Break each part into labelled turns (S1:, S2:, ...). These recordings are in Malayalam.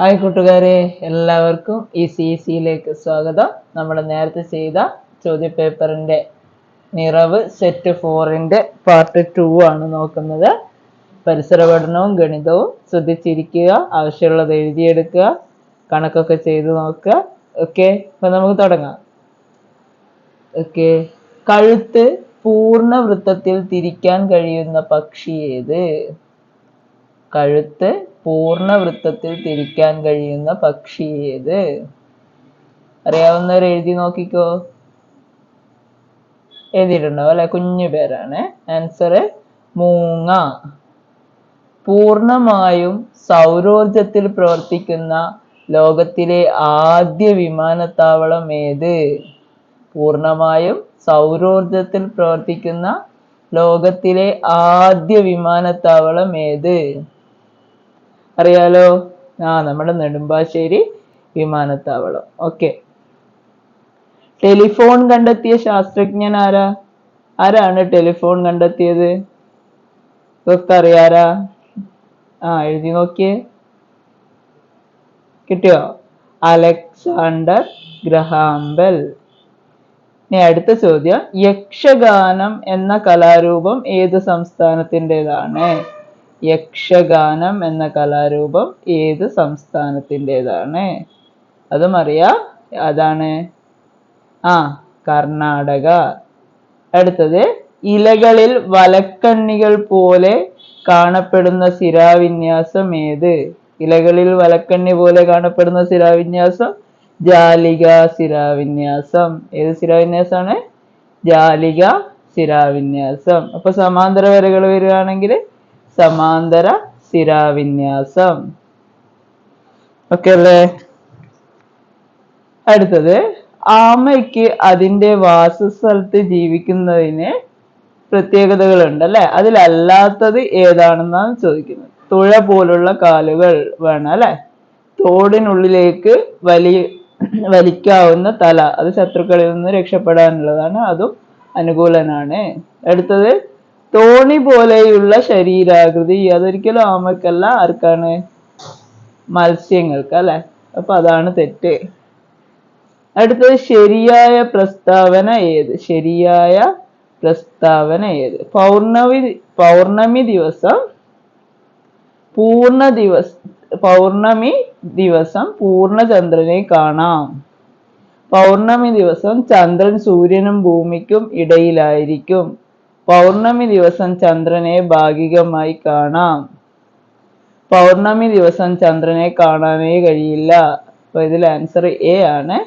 S1: ഹായ് കൂട്ടുകാരെ എല്ലാവർക്കും ഈ സി സിയിലേക്ക് സ്വാഗതം. നമ്മൾ നേരത്തെ ചെയ്ത ചോദ്യപേപ്പറിന്റെ നിറവ് സെറ്റ് ഫോറിന്റെ പാർട്ട് ടു ആണ് നോക്കുന്നത്. പരിസര പഠനവും ഗണിതവും ശ്രദ്ധിച്ചിരിക്കുക ആവശ്യമുള്ളത് എഴുതിയെടുക്കുക കണക്കൊക്കെ ചെയ്ത് നോക്കുക. ഓക്കെ അപ്പൊ നമുക്ക് തുടങ്ങാം. ഓക്കെ കഴുത്ത് പൂർണ വൃത്തത്തിൽ തിരിക്കാൻ കഴിയുന്ന പക്ഷി ഏത്? കഴുത്ത് പൂർണ വൃത്തത്തിൽ തിരിക്കാൻ കഴിയുന്ന പക്ഷി ഏത്? അറിയാവുന്നവർ എഴുതി നോക്കിക്കോ. എഴുതിയിട്ടുണ്ടാവും അല്ലെ? കുഞ്ഞു പേരാണ്. ആൻസർ മൂങ്ങ. പൂർണമായും സൗരോർജത്തിൽ പ്രവർത്തിക്കുന്ന ലോകത്തിലെ ആദ്യ വിമാനത്താവളം ഏത്? പൂർണമായും സൗരോർജത്തിൽ പ്രവർത്തിക്കുന്ന ലോകത്തിലെ ആദ്യ വിമാനത്താവളം ഏത്? അറിയാലോ? ആ നമ്മുടെ നെടുമ്പാശ്ശേരി വിമാനത്താവളം. ഓക്കെ ടെലിഫോൺ കണ്ടെത്തിയ ശാസ്ത്രജ്ഞൻ ആരാ? ആരാണ് ടെലിഫോൺ കണ്ടെത്തിയത്? ഇതൊക്കെ അറിയാരാ? ആ എഴുതി നോക്കിയേ. കിട്ടിയോ? Alexander Graham Bell. ഇനി അടുത്ത ചോദ്യം. യക്ഷഗാനം എന്ന കലാരൂപം ഏത് സംസ്ഥാനത്തിന്റെതാണ്? യക്ഷഗാനം എന്ന കലാരൂപം ഏത് സംസ്ഥാനത്തിന്റെതാണ്? അതും അറിയാം? അതാണ്. ആ കർണാടക. അടുത്തത് ഇലകളിൽ വലക്കണ്ണികൾ പോലെ കാണപ്പെടുന്ന സിരാവിന്യാസം ഏത്? ഇലകളിൽ വലക്കണ്ണി പോലെ കാണപ്പെടുന്ന സിരാവിന്യാസം ജാലിക സിരാവിന്യാസം ഏത് സിരാവിന്യാസമാണ് ജാലിക സിരാവിന്യാസം അപ്പൊ സമാന്തര വരകൾ വരികയാണെങ്കിൽ സമാന്തര സ്ഥിരാവിന്യാസം. ഓക്കെ അല്ലേ അടുത്തത് ആമയ്ക്ക് അതിന്റെ വാസസ്ഥലത്ത് ജീവിക്കുന്നതിന് പ്രത്യേകതകളുണ്ട് അല്ലെ? അതിലല്ലാത്തത് ഏതാണെന്നാണ് ചോദിക്കുന്നത്. തുഴ പോലുള്ള കാലുകൾ വേണം അല്ലെ? തോടിനുള്ളിലേക്ക് വലി വലിക്കാവുന്ന തല. അത് ശത്രുക്കളിൽ നിന്ന് രക്ഷപ്പെടാനുള്ളതാണ്. അതും അനുകൂലനാണ്. അടുത്തത് തോണി പോലെയുള്ള ശരീരാകൃതി. അതൊരിക്കലും ആമക്കല്ല. ആർക്കാണ്? മത്സ്യങ്ങൾക്ക് അല്ലെ? അപ്പൊ അതാണ് തെറ്റ്. അടുത്തത് ശരിയായ പ്രസ്താവന ഏത്? ശരിയായ പ്രസ്താവന ഏത്? പൗർണമി പൗർണമി ദിവസം പൂർണ ദിവസ പൗർണമി ദിവസം പൂർണചന്ദ്രനെ കാണാം. പൗർണമി ദിവസം ചന്ദ്രൻ സൂര്യനും ഭൂമിക്കും ഇടയിലായിരിക്കും. പൗർണമി ദിവസം ചന്ദ്രനെ ഭാഗികമായി കാണാം. പൗർണമി ദിവസം ചന്ദ്രനെ കാണാനേ കഴിയില്ല. അപ്പൊ ഇതിൽ ആൻസർ എ ആണ്.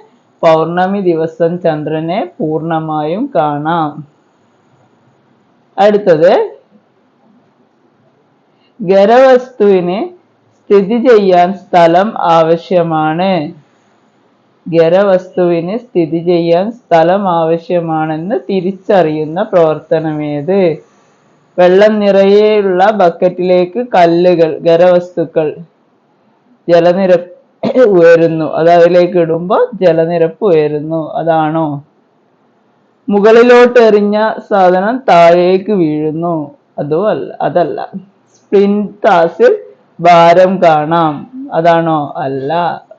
S1: പൗർണമി ദിവസം ചന്ദ്രനെ പൂർണമായും കാണാം. അടുത്തത് ഖരവസ്തുവിന് സ്ഥിതി ചെയ്യാൻ സ്ഥലം ആവശ്യമാണ്. ഖരവസ്തുവിന് സ്ഥിതി ചെയ്യാൻ സ്ഥലം ആവശ്യമാണെന്ന് തിരിച്ചറിയുന്ന പ്രവർത്തനമേത് വെള്ളം നിറയെയുള്ള ബക്കറ്റിലേക്ക് കല്ലുകൾ ഖരവസ്തുക്കൾ ജലനിരപ്പ് ഉയരുന്നു. അത് അതിലേക്ക് ഇടുമ്പോൾ ജലനിരപ്പ് ഉയരുന്നു. അതാണോ? മുകളിലോട്ട് എറിഞ്ഞ സാധനം താഴേക്ക് വീഴുന്നു. അതോ അല്ല അതല്ല സ്പ്രിൻതാസിൽ ഭാരം കാണാം. അതാണോ? അല്ല.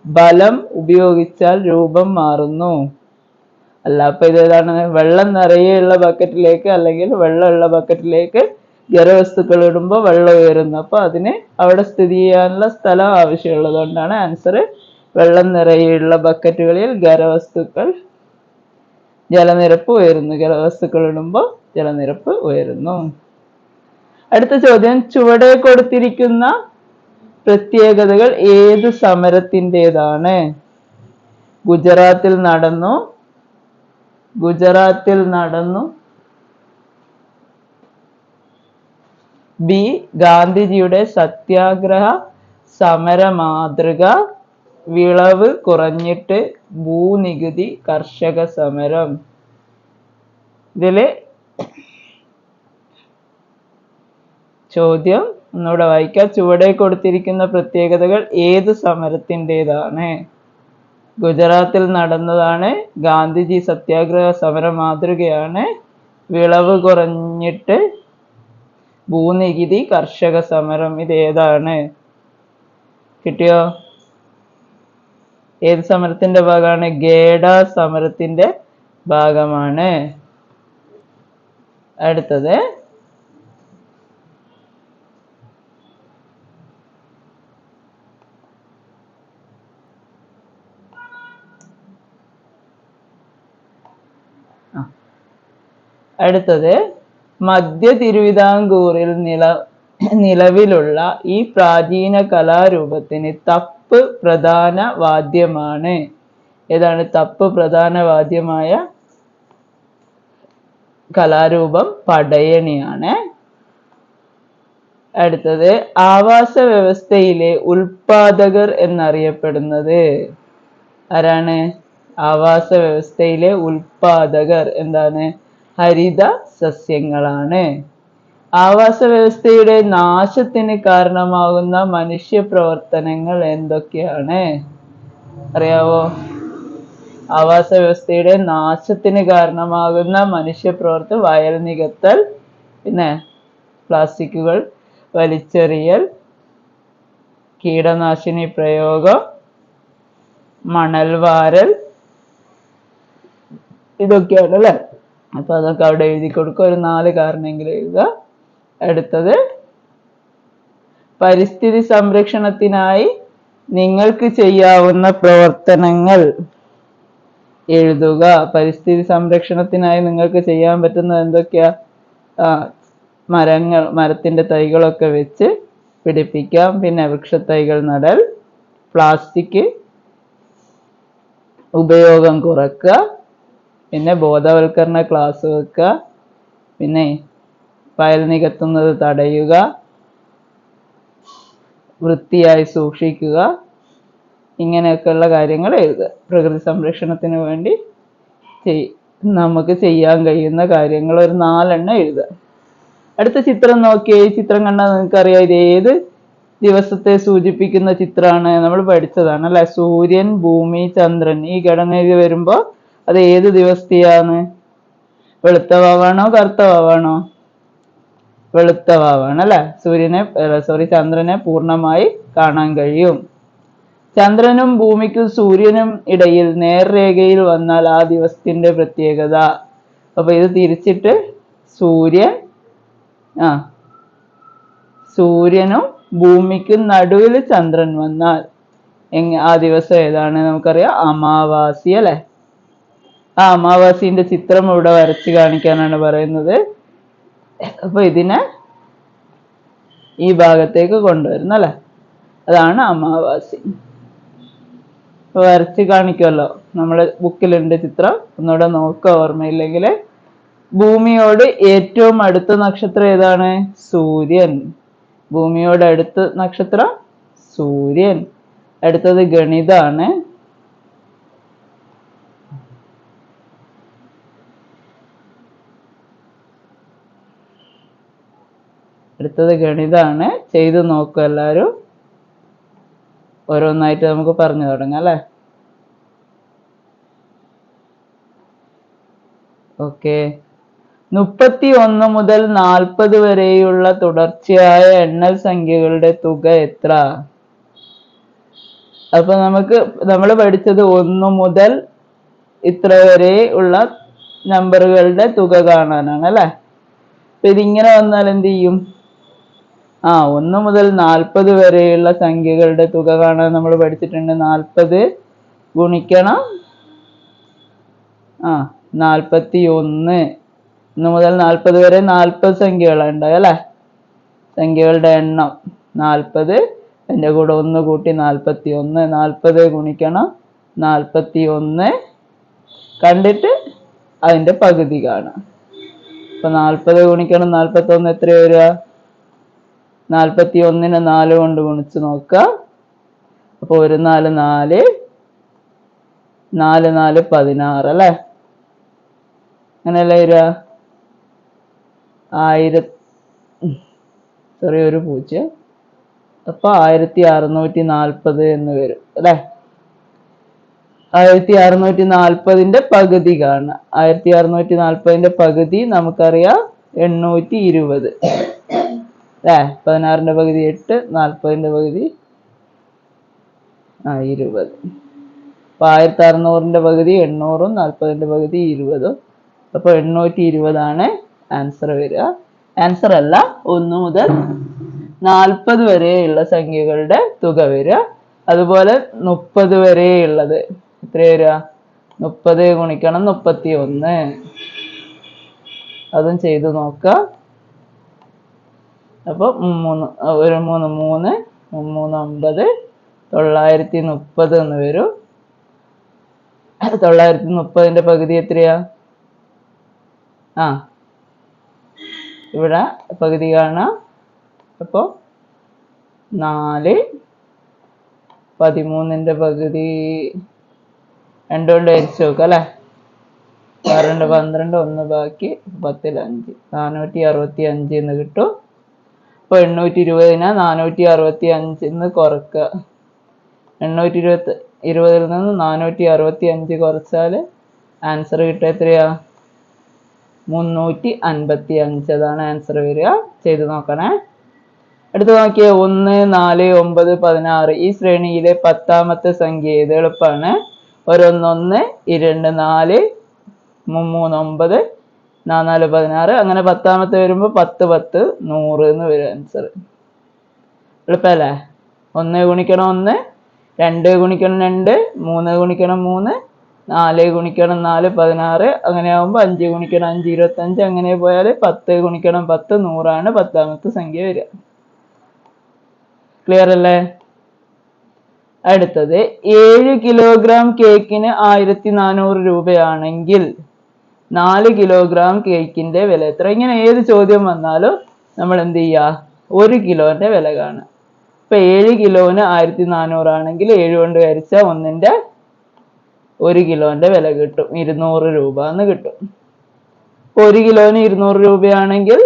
S1: ബലം ഉപയോഗിച്ചാൽ രൂപം മാറുന്നു. അല്ല അപ്പൊ ഇത് ഏതാണ്? വെള്ളം നിറയെയുള്ള ബക്കറ്റിലേക്ക് അല്ലെങ്കിൽ വെള്ളമുള്ള ബക്കറ്റിലേക്ക് ഖരവസ്തുക്കൾ ഇടുമ്പോൾ വെള്ളം ഉയരുന്നു. അപ്പൊ അതിന് അവിടെ സ്ഥിതി ചെയ്യാനുള്ള സ്ഥലം ആവശ്യമുള്ളത് കൊണ്ടാണ് ആൻസർ വെള്ളം നിറയെയുള്ള ബക്കറ്റുകളിൽ ഖരവസ്തുക്കൾ ജലനിരപ്പ് ഉയരുന്നു. ഖരവസ്തുക്കൾ ഇടുമ്പോൾ ജലനിരപ്പ് ഉയരുന്നു. അടുത്ത ചോദ്യം ചുവടെ കൊടുത്തിരിക്കുന്ന പ്രത്യേകതകൾ ഏത് സമരത്തിന്റെതാണ്? ഗുജറാത്തിൽ നടന്നു. ഗുജറാത്തിൽ നടന്നു. ബി. ഗാന്ധിജിയുടെ സത്യാഗ്രഹ സമര മാതൃക വിളവ് കുറഞ്ഞിട്ട് ഭൂനികുതി കർഷക സമരം. ഇതിൽ ചോദ്യം. ഒന്നുകൂടെ വായിക്കാം. ചുവടെ കൊടുത്തിരിക്കുന്ന പ്രത്യേകതകൾ ഏത് സമരത്തിന്റെതാണ്? ഗുജറാത്തിൽ നടന്നതാണ് ഗാന്ധിജി സത്യാഗ്രഹ സമര മാതൃകയാണ്. വിളവ് കുറഞ്ഞിട്ട് ഭൂനികുതി കർഷക സമരം ഇത് ഏതാണ്? കിട്ടിയോ? ഏത് സമരത്തിന്റെ ഭാഗമാണ്? ഗേഡ സമരത്തിന്റെ ഭാഗമാണ്. അടുത്തത് അടുത്തത് മധ്യ തിരുവിതാംകൂറിൽ നില നിലവിലുള്ള ഈ പ്രാചീന കലാരൂപത്തിന് തപ്പ് പ്രധാന വാദ്യമാണ്. ഏതാണ് തപ്പ് പ്രധാന വാദ്യമായ കലാരൂപം? പടയണിയാണ്. അടുത്തത് ആവാസ വ്യവസ്ഥയിലെ ഉൽപാദകർ എന്നറിയപ്പെടുന്നത്. ആരാണ്? ആവാസ വ്യവസ്ഥയിലെ ഉൽപാദകർ. എന്താണ്? ഹരിത സസ്യങ്ങളാണ്. ആവാസ വ്യവസ്ഥയുടെ നാശത്തിന് കാരണമാകുന്ന മനുഷ്യ പ്രവർത്തനങ്ങൾ എന്തൊക്കെയാണ്? അറിയാവോ? ആവാസ വ്യവസ്ഥയുടെ നാശത്തിന് കാരണമാകുന്ന മനുഷ്യ പ്രവർത്തനം വയൽ നികത്തൽ പിന്നെ പ്ലാസ്റ്റിക്കുകൾ വലിച്ചെറിയൽ കീടനാശിനി പ്രയോഗം മണൽ വാരൽ ഇതൊക്കെയാണ് അല്ലേ? അപ്പൊ അതൊക്കെ അവിടെ എഴുതി കൊടുക്കുക ഒരു നാല് കാരണമെങ്കിലും എഴുതുക. അടുത്തത് പരിസ്ഥിതി സംരക്ഷണത്തിനായി നിങ്ങൾക്ക് ചെയ്യാവുന്ന പ്രവർത്തനങ്ങൾ എഴുതുക. പരിസ്ഥിതി സംരക്ഷണത്തിനായി നിങ്ങൾക്ക് ചെയ്യാൻ പറ്റുന്നത് എന്തൊക്കെയാ? ആ മരങ്ങൾ മരത്തിന്റെ തൈകളൊക്കെ വെച്ച് പിടിപ്പിക്കാം. പിന്നെ വൃക്ഷത്തൈകൾ നടൽ പ്ലാസ്റ്റിക് ഉപയോഗം കുറക്കുക. പിന്നെ ബോധവൽക്കരണ ക്ലാസ് വെക്കുക. പിന്നെ വയൽ നികത്തുന്നത് തടയുക. വൃത്തിയായി സൂക്ഷിക്കുക. ഇങ്ങനെയൊക്കെയുള്ള കാര്യങ്ങൾ എഴുതുക. പ്രകൃതി സംരക്ഷണത്തിന് വേണ്ടി ചെയ് നമുക്ക് ചെയ്യാൻ കഴിയുന്ന കാര്യങ്ങൾ ഒരു നാലെണ്ണം എഴുതുക. അടുത്ത ചിത്രം നോക്കിയേ. ഈ ചിത്രം കണ്ടാൽ നിങ്ങൾക്കറിയാം ഇത് ഏത് ദിവസത്തെ സൂചിപ്പിക്കുന്ന ചിത്രമാണ് നമ്മൾ പഠിച്ചതാണ് അല്ലെ? സൂര്യൻ ഭൂമി ചന്ദ്രൻ ഈ ഘടനയിൽ വരുമ്പോൾ അത് ഏത് ദിവസത്തെയാണ്? വെളുത്ത വാവാണോ കറുത്ത വാവാണോ വെളുത്ത വാവാണ് അല്ലെ? സൂര്യനെ സോറി ചന്ദ്രനെ പൂർണമായി കാണാൻ കഴിയും. ചന്ദ്രനും ഭൂമിക്കും സൂര്യനും ഇടയിൽ നേർരേഖയിൽ വന്നാൽ ആ ദിവസത്തിന്റെ പ്രത്യേകത. അപ്പൊ ഇത് തിരിച്ചിട്ട് സൂര്യൻ ആ സൂര്യനും ഭൂമിക്കും നടുവിൽ ചന്ദ്രൻ വന്നാൽ ആ ദിവസം ഏതാണ്? നമുക്കറിയാം അമാവാസി അല്ലെ? ആ അമാവാസിന്റെ ചിത്രം ഇവിടെ വരച്ച് കാണിക്കാനാണ് പറയുന്നത്. അപ്പൊ ഇതിനെ ഈ ഭാഗത്തേക്ക് കൊണ്ടുവരുന്നു അല്ലെ? അതാണ് അമാവാസി. വരച്ച് കാണിക്കുമല്ലോ. നമ്മുടെ ബുക്കിലുണ്ട് ചിത്രം. ഒന്നുകൂടെ നോക്കുക ഓർമ്മയില്ലെങ്കിൽ ഭൂമിയോട് ഏറ്റവും അടുത്ത നക്ഷത്രം ഏതാണ്? സൂര്യൻ. ഭൂമിയോട് അടുത്ത നക്ഷത്രം സൂര്യൻ. അടുത്തത് ഗണിതാണ്. അടുത്തത് ഗണിതമാണ് ചെയ്തു നോക്കുക എല്ലാവരും ഓരോന്നായിട്ട് നമുക്ക് പറഞ്ഞു തുടങ്ങാം അല്ലേ? ഓക്കെ. മുപ്പത്തി ഒന്ന് മുതൽ നാൽപ്പത് വരെയുള്ള തുടർച്ചയായ എണ്ണൽ സംഖ്യകളുടെ തുക എത്ര? അപ്പൊ നമുക്ക് നമ്മൾ പഠിച്ചത് ഒന്ന് മുതൽ ഇത്ര വരെ ഉള്ള നമ്പറുകളുടെ തുക കാണാനാണ് അല്ലെ? അപ്പൊ ഇതിങ്ങനെ വന്നാൽ എന്ത് ചെയ്യും? ആ ഒന്ന് മുതൽ നാൽപ്പത് വരെയുള്ള സംഖ്യകളുടെ തുക കാണാൻ നമ്മൾ പഠിച്ചിട്ടുണ്ട്. നാൽപ്പത് ഗുണിക്കണം. ആ നാൽപ്പത്തി ഒന്ന് ഒന്ന് മുതൽ നാൽപ്പത് വരെ നാൽപ്പത് സംഖ്യകളുണ്ട് അല്ലേ? സംഖ്യകളുടെ എണ്ണം. നാൽപ്പത് എന്റെ കൂടെ ഒന്ന് കൂട്ടി നാൽപ്പത്തി ഒന്ന് നാൽപ്പത് ഗുണിക്കണം. നാൽപ്പത്തി ഒന്ന് കണ്ടിട്ട് അതിന്റെ പകുതി കാണാം. അപ്പൊ നാൽപ്പത് ഗുണിക്കണം നാൽപ്പത്തി ഒന്ന് എത്ര വരിക? നാൽപ്പത്തി ഒന്നിനെ നാല് കൊണ്ട് ഗുണിച്ച് നോക്കുക. അപ്പൊ ഒരു നാല് നാല് നാല് നാല് പതിനാറ് അല്ലേ? അങ്ങനെയല്ലേ വരിക? ആയിര ചെറിയൊരു പൂജ്യം. അപ്പൊ ആയിരത്തി അറുന്നൂറ്റി നാൽപ്പത് എന്ന് വരും അല്ലേ? ആയിരത്തി അറുന്നൂറ്റി നാൽപ്പതിന്റെ പകുതി കാണുക. ആയിരത്തി അറുന്നൂറ്റി നാൽപ്പതിന്റെ പകുതി നമുക്കറിയാം എണ്ണൂറ്റി ഇരുപത്. അല്ലേ? പതിനാറിന്റെ പകുതി എട്ട് നാൽപ്പതിന്റെ പകുതി ആ ഇരുപത്. അപ്പൊ ആയിരത്തി അറുന്നൂറിന്റെ പകുതി എണ്ണൂറും നാൽപ്പതിന്റെ പകുതി ഇരുപതും. അപ്പോൾ എണ്ണൂറ്റി ഇരുപതാണ് ആൻസർ വരിക. ആൻസർ അല്ല ഒന്ന് മുതൽ നാൽപ്പത് വരെയുള്ള സംഖ്യകളുടെ തുക വരിക. അതുപോലെ മുപ്പത് വരെയുള്ളത് എത്ര വരിക? മുപ്പത് ഗുണിക്കണം മുപ്പത്തി ഒന്ന് അതും ചെയ്തു നോക്കാം അപ്പോൾ മൂന്ന് ഒരു മൂന്ന് മൂന്ന് മൂന്ന് അമ്പത് തൊള്ളായിരത്തി മുപ്പത് എന്ന് വരും. തൊള്ളായിരത്തി മുപ്പതിന്റെ പകുതി എത്രയാ? ആ ഇവിടെ പകുതി കാണാം. അപ്പോൾ നാല് പതിമൂന്നിന്റെ പകുതി രണ്ടുകൊണ്ട് അരിച്ചു നോക്കാം അല്ലേ? പന്ത്രണ്ട് പന്ത്രണ്ട് ഒന്ന് ബാക്കി പത്തിൽ അഞ്ച് നാനൂറ്റി അറുപത്തി അഞ്ച് എന്ന് കിട്ടും. അപ്പോൾ എണ്ണൂറ്റി ഇരുപതിനെ നാനൂറ്റി അറുപത്തി അഞ്ചിന്ന് കുറക്കുക എണ്ണൂറ്റി ഇരുപത്തി ഇരുപതിൽ നിന്ന് നാനൂറ്റി അറുപത്തി അഞ്ച് കുറച്ചാൽ ആൻസർ കിട്ടുക എത്രയാ? മുന്നൂറ്റി അൻപത്തി അഞ്ച് അതാണ് ആൻസർ വരിക. ചെയ്ത് നോക്കണേ. അടുത്ത് നോക്കിയേ. ഒന്ന് നാല് ഒമ്പത് പതിനാറ്. ഈ ശ്രേണിയിലെ പത്താമത്തെ സംഖ്യ ഏത് എളുപ്പമാണ് ഒരൊന്നൊന്ന് ഇരണ്ട് നാല് മൂന്ന് ഒമ്പത് നാല് പതിനാറ്. അങ്ങനെ പത്താമത്തെ വരുമ്പോൾ പത്ത് പത്ത് നൂറ് എന്ന് വരും ആൻസർ എളുപ്പമല്ലേ ഒന്ന് ഗുണിക്കണം ഒന്ന് രണ്ട് ഗുണിക്കണം രണ്ട് മൂന്ന് ഗുണിക്കണം മൂന്ന് നാല് ഗുണിക്കണം നാല് പതിനാറ്. അങ്ങനെ ആകുമ്പോൾ അഞ്ച് ഗുണിക്കണം അഞ്ച് ഇരുപത്തഞ്ച്. അങ്ങനെ പോയാൽ പത്ത് ഗുണിക്കണം പത്ത് നൂറാണ് പത്താമത്തെ സംഖ്യ വരിക. ക്ലിയർ അല്ലേ? അടുത്തത് ഏഴ് കിലോഗ്രാം കേക്കിന് ആയിരത്തി നാനൂറ് രൂപയാണെങ്കിൽ നാല് കിലോഗ്രാം കേക്കിന്റെ വില എത്ര? ഇങ്ങനെ ഏത് ചോദ്യം വന്നാലും നമ്മൾ എന്ത് ചെയ്യുക ഒരു കിലോന്റെ വില കാണുക. ഇപ്പൊ ഏഴ് കിലോന് ആയിരത്തി നാനൂറാണെങ്കിൽ ഏഴ് കൊണ്ട് ഹരിച്ച ഒന്നിന്റെ ഒരു കിലോന്റെ വില കിട്ടും. ഇരുന്നൂറ് രൂപ എന്ന് കിട്ടും. ഒരു കിലോന് ഇരുന്നൂറ് രൂപയാണെങ്കിൽ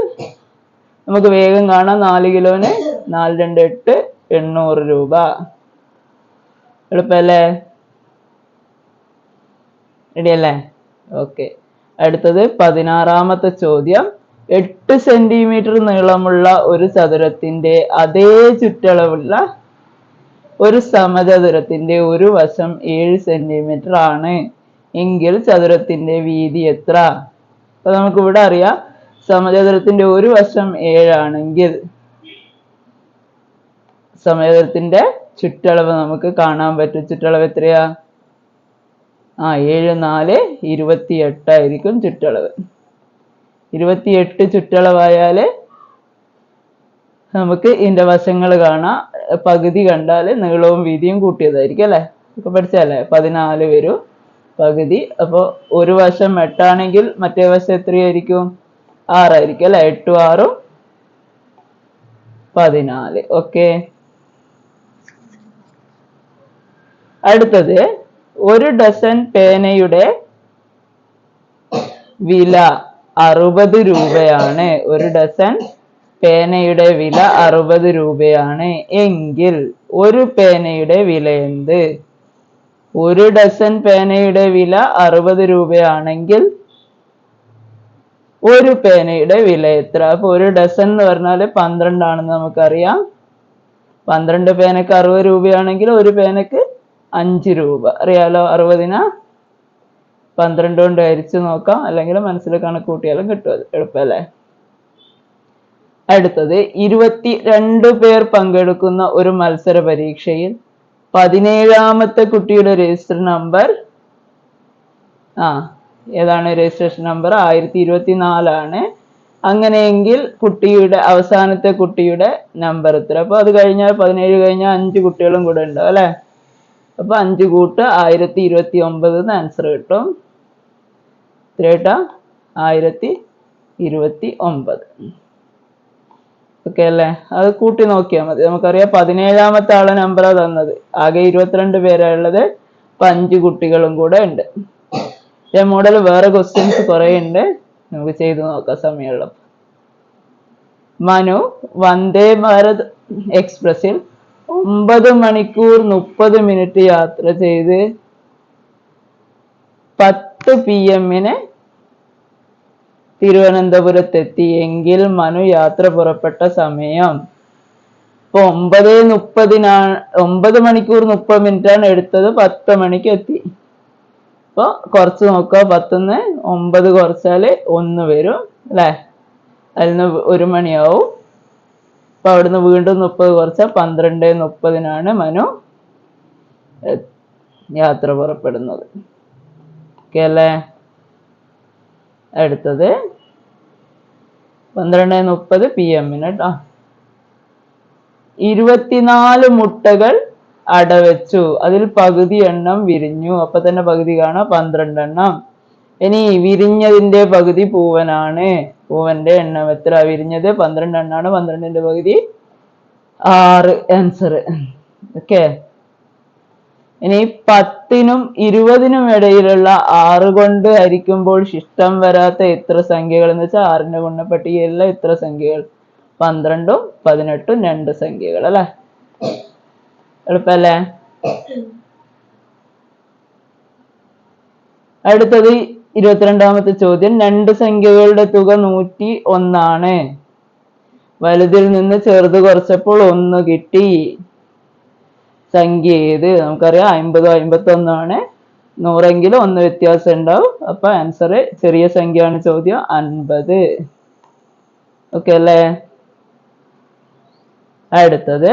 S1: നമുക്ക് വേഗം കാണാം. നാല് കിലോന് നാല് രണ്ട് എട്ട് എണ്ണൂറ് രൂപ. എളുപ്പല്ലേ? റെഡിയല്ലേ ഓക്കെ. അടുത്തത് പതിനാറാമത്തെ ചോദ്യം. എട്ട് സെന്റിമീറ്റർ നീളമുള്ള ഒരു ചതുരത്തിന്റെ അതേ ചുറ്റളവുള്ള ഒരു സമചതുരത്തിന്റെ ഒരു വശം ഏഴ് സെന്റിമീറ്റർ ആണ്. എങ്കിൽ ചതുരത്തിന്റെ വീതി എത്ര? അപ്പൊ നമുക്ക് ഇവിടെ അറിയാം സമചതുരത്തിന്റെ ഒരു വശം ഏഴാണെങ്കിൽ സമചതുരത്തിന്റെ ചുറ്റളവ് നമുക്ക് കാണാൻ പറ്റും. ചുറ്റളവ് എത്രയാ? ആ ഏഴ് നാല് ഇരുപത്തി എട്ടായിരിക്കും ചുറ്റളവ്. ഇരുപത്തിയെട്ട് ചുറ്റളവായാൽ നമുക്ക് ഇതിന്റെ വശങ്ങൾ കാണാം. പകുതി കണ്ടാൽ നീളവും വീതിയും കൂട്ടിയതായിരിക്കും അല്ലേ? ഇപ്പൊ പഠിച്ചല്ലേ പതിനാല് വരും പകുതി. അപ്പോൾ ഒരു വശം എട്ടാണെങ്കിൽ മറ്റേ വശം എത്രയായിരിക്കും? ആറായിരിക്കും അല്ലേ? എട്ടും ആറും പതിനാല്. ഓക്കെ. അടുത്തത് ഒരു ഡസൻ പേനയുടെ വില അറുപത് രൂപയാണ്. ഒരു ഡസൻ പേനയുടെ വില അറുപത് രൂപയാണ്. എങ്കിൽ ഒരു പേനയുടെ വില എന്ത്? ഒരു ഡസൻ പേനയുടെ വില അറുപത് രൂപയാണെങ്കിൽ ഒരു പേനയുടെ വില എത്ര? അപ്പൊ ഒരു ഡസൻ എന്ന് പറഞ്ഞാൽ പന്ത്രണ്ടാണെന്ന് നമുക്കറിയാം. പന്ത്രണ്ട് പേനക്ക് അറുപത് രൂപയാണെങ്കിൽ ഒരു പേനക്ക് അഞ്ച് രൂപ. അറിയാലോ അറുപതിന്? പന്ത്രണ്ട് കൊണ്ട് ഹരിച്ച് നോക്കാം. അല്ലെങ്കിൽ മനസ്സിൽ കണക്ക് കൂട്ടിയാലും കിട്ടും അത് എളുപ്പമല്ലേ? അടുത്തത് ഇരുപത്തി രണ്ട് പേർ പങ്കെടുക്കുന്ന ഒരു മത്സര പരീക്ഷയിൽ പതിനേഴാമത്തെ കുട്ടിയുടെ രജിസ്റ്റർ നമ്പർ ആ ഏതാണ് രജിസ്ട്രേഷൻ നമ്പർ? ആയിരത്തി ഇരുപത്തി നാലാണ് അങ്ങനെയെങ്കിൽ കുട്ടിയുടെ അവസാനത്തെ കുട്ടിയുടെ നമ്പർ എത്ര? അപ്പൊ അത് കഴിഞ്ഞാൽ പതിനേഴ് കഴിഞ്ഞാൽ അഞ്ച് കുട്ടികളും കൂടെ ഉണ്ടാവും അല്ലെ? അപ്പൊ അഞ്ച് കൂട്ട് ആയിരത്തി ഇരുപത്തി ഒമ്പത് ആൻസർ കിട്ടും. എത്രയായിട്ടാ ആയിരത്തി ഇരുപത്തി ഒമ്പത് ഓക്കെ അല്ലേ? അത് കൂട്ടി നോക്കിയാൽ മതി. നമുക്കറിയാം പതിനേഴാമത്തെ ആളെ നമ്പറാ തന്നത്. ആകെ ഇരുപത്തിരണ്ട് പേരുള്ളത് അപ്പം അഞ്ച് കുട്ടികളും കൂടെ ഉണ്ട്. ഈ മോഡൽ വേറെ ക്വസ്റ്റ്യൻസ് കുറേ ഉണ്ട്. നമുക്ക് ചെയ്തു നോക്കാം സമയമുള്ളപ്പോൾ മനു വന്ദേ ഭാരത് എക്സ്പ്രസിൽ ഒമ്പത് മണിക്കൂർ മുപ്പത് മിനിറ്റ് യാത്ര ചെയ്ത് പത്ത് പി എമ്മിന് തിരുവനന്തപുരത്തെത്തി. എങ്കിൽ മനു യാത്ര പുറപ്പെട്ട സമയം ഇപ്പൊ ഒമ്പത് മുപ്പതിനാണ് ഒമ്പത് മണിക്കൂർ മുപ്പത് മിനിറ്റ് ആണ് എടുത്തത്. പത്ത് മണിക്ക് എത്തി. അപ്പൊ കുറച്ച് നോക്കുക. പത്തുനിന്ന് ഒമ്പത് കുറച്ചാൽ ഒന്ന് വരും അല്ലേ? അതിൽ നിന്ന് ഒരു മണിയാവും. അപ്പൊ അവിടുന്ന് വീണ്ടും മുപ്പത് കുറച്ചാൽ പന്ത്രണ്ട് മുപ്പതിനാണ് മനു യാത്ര പുറപ്പെടുന്നത്. ഓക്കെ അല്ലേ? അടുത്തത്. പന്ത്രണ്ട് മുപ്പത് പി എമ്മിന് കേട്ടോ. ഇരുപത്തിനാല് മുട്ടകൾ അടവെച്ചു. അതിൽ പകുതി എണ്ണം വിരിഞ്ഞു. അപ്പൊ തന്നെ പകുതി കാണാം. പന്ത്രണ്ട് എണ്ണം ഇനി വിരിഞ്ഞതിന്റെ പകുതി പൂവനാണ്. പൂവന്റെ എണ്ണം എത്ര? വിരിഞ്ഞത് പന്ത്രണ്ട് എണ്ണാണ് പന്ത്രണ്ടിന്റെ പകുതി ആറ്. ആൻസർ ഓക്കെ ഇനി പത്തിനും ഇരുപതിനും ഇടയിലുള്ള ആറ് കൊണ്ട് ഹരിക്കുമ്പോൾ ശിഷ്ടം വരാത്ത എത്ര സംഖ്യകൾ? എന്ന് വെച്ചാൽ ആറിന്റെ ഗുണപ്പട്ടികയിലുള്ള എത്ര സംഖ്യകൾ? പന്ത്രണ്ടും പതിനെട്ടും രണ്ട് സംഖ്യകൾ അല്ലെ? എളുപ്പല്ലേ? അടുത്തത് ഇരുപത്തിരണ്ടാമത്തെ ചോദ്യം. രണ്ട് സംഖ്യകളുടെ തുക നൂറ്റി ഒന്നാണ്. വലുതിൽ നിന്ന് ചെറുത് കുറച്ചപ്പോൾ ഒന്ന് കിട്ടി. സംഖ്യ ഏത്? നമുക്കറിയാം. അമ്പതോ അമ്പത്തി നൂറെങ്കിലും ഒന്ന് വ്യത്യാസം ഉണ്ടാവും. അപ്പൊ ആൻസർ ചെറിയ സംഖ്യയാണ് ചോദ്യം അൻപത്. ഓക്കെ അല്ലേ? അടുത്തത്.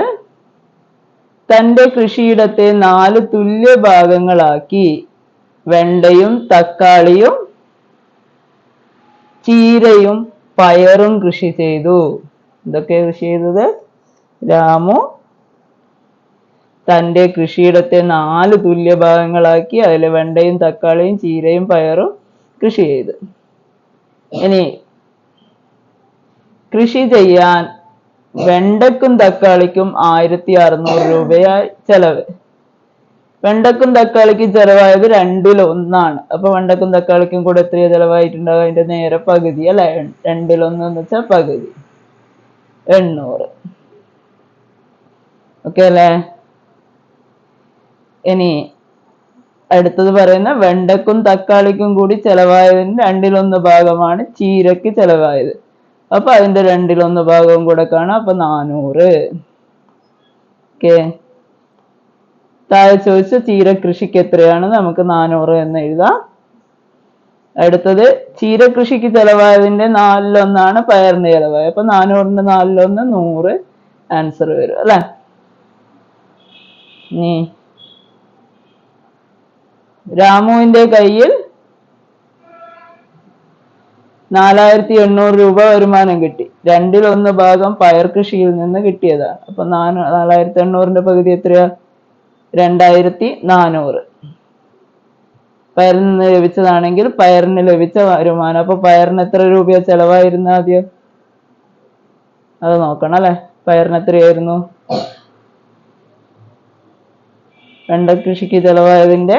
S1: തന്റെ കൃഷിയിടത്തെ നാല് തുല്യ ഭാഗങ്ങളാക്കി. വെണ്ടയും തക്കാളിയും ചീരയും പയറും കൃഷി ചെയ്തു. എന്തൊക്കെ കൃഷി ചെയ്തത്? രാമു തന്റെ കൃഷിയിടത്തെ നാല് തുല്യ ഭാഗങ്ങളാക്കി അതിൽ വെണ്ടയും തക്കാളിയും ചീരയും പയറും കൃഷി ചെയ്തു. ഇനി കൃഷി ചെയ്യാൻ വെണ്ടയ്ക്കും തക്കാളിക്കും ആയിരത്തി അറുന്നൂറ് രൂപയായി ചെലവ്. വെണ്ടക്കും തക്കാളിക്കും ചെലവായത് രണ്ടിൽ ഒന്നാണ്. അപ്പൊ വെണ്ടക്കും തക്കാളിക്കും കൂടെ എത്രയാ ചെലവായിട്ടുണ്ടാവുക? അതിന്റെ നേരെ പകുതി അല്ലെ? രണ്ടിൽ ഒന്ന് എന്ന് വെച്ചാൽ പകുതി. എണ്ണൂറ്. ഓക്കെ അല്ലേ? ഇനി അടുത്തത് പറയുന്ന വെണ്ടക്കും തക്കാളിക്കും കൂടി ചെലവായതിന് രണ്ടിലൊന്ന് ഭാഗമാണ് ചീരക്ക് ചെലവായത്. അപ്പൊ അതിന്റെ രണ്ടിലൊന്ന് ഭാഗവും കൂടെ കാണാം. അപ്പൊ നാനൂറ്. ഓക്കെ താഴെ ചോദിച്ച ചീര കൃഷിക്ക് എത്രയാണ്? നമുക്ക് നാനൂറ് എന്ന് എഴുതാം. അടുത്തത് ചീര കൃഷിക്ക് ചെലവായതിന്റെ നാലിലൊന്നാണ് പയറിന്റെ ചെലവായത്. അപ്പൊ നാനൂറിന്റെ നാലിലൊന്ന് നൂറ് ആൻസർ വരും അല്ലെ? നീ രാമുവിന്റെ കയ്യിൽ നാലായിരത്തി എണ്ണൂറ് രൂപ വരുമാനം കിട്ടി. രണ്ടിലൊന്ന് ഭാഗം പയർ കൃഷിയിൽ നിന്ന് കിട്ടിയതാണ്. അപ്പൊ നാനൂ നാലായിരത്തി എണ്ണൂറിന്റെ പകുതി എത്രയാ? രണ്ടായിരത്തി നാനൂറ് പയറിൽ നിന്ന് ലഭിച്ചതാണെങ്കിൽ പയറിന് ലഭിച്ച വരുമാനം. അപ്പൊ പയറിന് എത്ര രൂപ ചെലവായിരുന്നു ആദ്യം? അത് നോക്കണം അല്ലെ? പയറിന് എത്രയായിരുന്നു? വെണ്ട കൃഷിക്ക് ചെലവായതിന്റെ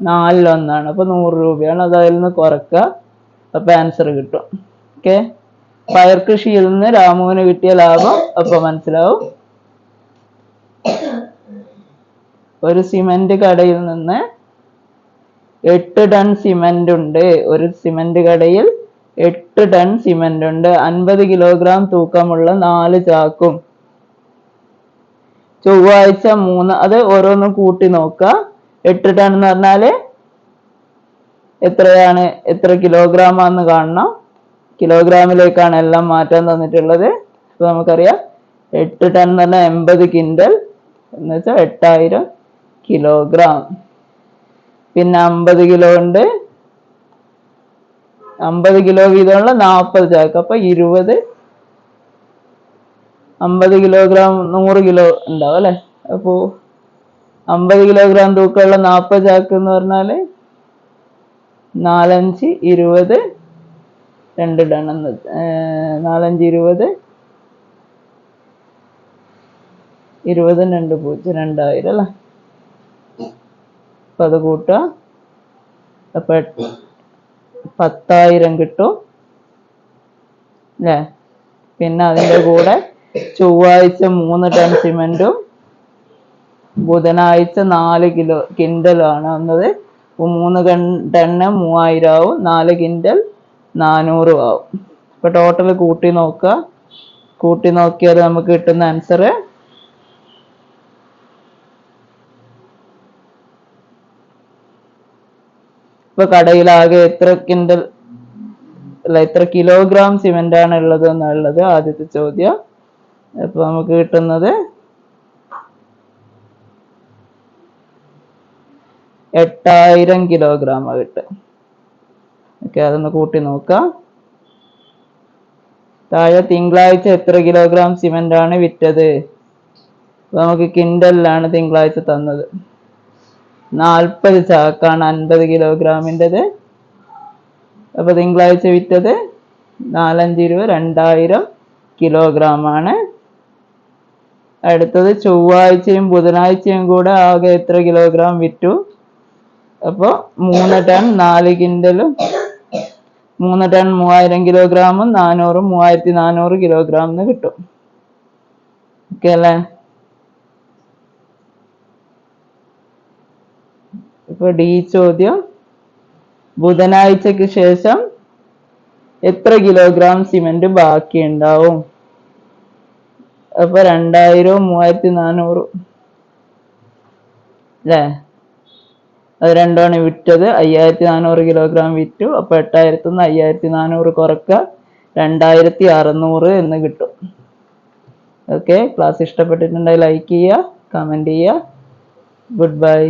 S1: നാലിലൊന്നാണ്. അപ്പൊ നൂറ് രൂപയാണ്. അത് അതിൽ നിന്ന് കുറക്കുക അപ്പൊ ആൻസർ കിട്ടും. ഓക്കെ പയർ കൃഷിയിൽ നിന്ന് രാമുവിന് കിട്ടിയ ലാഭം അപ്പൊ മനസ്സിലാവും. ഒരു സിമന്റ് കടയിൽ നിന്ന് എട്ട് ടൺ സിമന്റ് ഉണ്ട്. ഒരു സിമന്റ് കടയിൽ എട്ട് ടൺ സിമന്റ് ഉണ്ട്. അൻപത് കിലോഗ്രാം തൂക്കമുള്ള നാല് ചാക്കും. ചൊവ്വാഴ്ച മൂന്ന് അത് ഓരോന്നും കൂട്ടി നോക്കുക എട്ട് ടൺ എന്ന് പറഞ്ഞാൽ എത്രയാണ്? എത്ര കിലോഗ്രാം ആണെന്ന് കാണണം. കിലോഗ്രാമിലേക്കാണ് എല്ലാം മാറ്റാൻ തന്നിട്ടുള്ളത്. അപ്പൊ നമുക്കറിയാം. എട്ട് ടൺ എന്ന് പറഞ്ഞാൽ എൺപത് കിൻഡൽ എന്ന് വെച്ചാൽ എട്ടായിരം കിലോഗ്രാം. പിന്നെ അമ്പത് കിലോ ഉണ്ട്. അമ്പത് കിലോ വീതമുള്ള നാൽപ്പത് ചാക്ക്. അപ്പൊ ഇരുപത് അമ്പത് കിലോഗ്രാം നൂറ് കിലോ ഉണ്ടാവും അല്ലെ? അപ്പോ അമ്പത് കിലോഗ്രാം തൂക്കമുള്ള നാൽപ്പത് ചാക്ക് എന്ന് പറഞ്ഞാൽ നാലഞ്ച് ഇരുപത് രണ്ട് ടൺ എന്ന് നാലഞ്ച് ഇരുപത് ഇരുപതും രണ്ട് പൂജ്യം രണ്ടായിരം അല്ലേ? അപ്പൊ അത് കൂട്ടുക. അപ്പം പത്തായിരം കിട്ടും. അല്ലേ? പിന്നെ അതിന്റെ കൂടെ ചൊവ്വാഴ്ച മൂന്ന് ടൺ സിമെന്റും ബുധനാഴ്ച നാല് കിലോ കിൻഡലാണ് വന്നത്. മൂന്ന് കൺ- ടണ്ണ് മൂവായിരം ആവും. നാല് കിൻഡൽ നാനൂറും ആവും. അപ്പൊ ടോട്ടൽ കൂട്ടി നോക്കുക. കൂട്ടി നോക്കിയാൽ നമുക്ക് കിട്ടുന്ന ആൻസർ ഇപ്പൊ കടയിൽ ആകെ എത്ര കിൻഡൽ അല്ല എത്ര കിലോഗ്രാം സിമെന്റ് ആണ് ഉള്ളത് എന്നുള്ളത് ആദ്യത്തെ ചോദ്യം. അപ്പൊ നമുക്ക് കിട്ടുന്നത് എട്ടായിരം കിലോഗ്രാം കിട്ടും ഓക്കെ അതൊന്ന് കൂട്ടി നോക്കാം. താഴെ തിങ്കളാഴ്ച എത്ര കിലോഗ്രാം സിമെന്റ് ആണ് വിറ്റത്? നമുക്ക് കിൻഡലിലാണ് തിങ്കളാഴ്ച തന്നത്. നാൽപ്പത് ചാക്കാണ് അൻപത് കിലോഗ്രാമിന്റെത്. അപ്പോൾ തിങ്കളാഴ്ച വിറ്റത് നാലഞ്ച് രൂപ രണ്ടായിരം കിലോഗ്രാമാണ്. അടുത്തത് ചൊവ്വാഴ്ചയും ബുധനാഴ്ചയും കൂടെ ആകെ എത്ര കിലോഗ്രാം വിറ്റു? അപ്പോൾ മൂന്ന് ടൺ നാല് കിൻഡലും മൂന്ന് ടൺ മൂവായിരം കിലോഗ്രാമും നാനൂറും മൂവായിരത്തി നാനൂറ് കിലോഗ്രാം എന്ന് കിട്ടും. ഓക്കെ അല്ലേ? ഇപ്പൊ ഡി ചോദ്യം. ബുധനാഴ്ചയ്ക്ക് ശേഷം എത്ര കിലോഗ്രാം സിമന്റ് ബാക്കി ഉണ്ടാവും അപ്പൊ രണ്ടായിരവും മൂവായിരത്തി നാനൂറും അല്ലേ? അത് രണ്ടുമാണ് വിറ്റത്. അയ്യായിരത്തി നാനൂറ് കിലോഗ്രാം വിറ്റു. അപ്പൊ എട്ടായിരത്തി നിന്ന് അയ്യായിരത്തി നാനൂറ് കുറക്കുക രണ്ടായിരത്തി അറുന്നൂറ് എന്ന് കിട്ടും. ഓക്കെ. ക്ലാസ് ഇഷ്ടപ്പെട്ടിട്ടുണ്ടെങ്കിൽ ലൈക്ക് ചെയ്യുക കമന്റ് ചെയ്യുക. Good bye.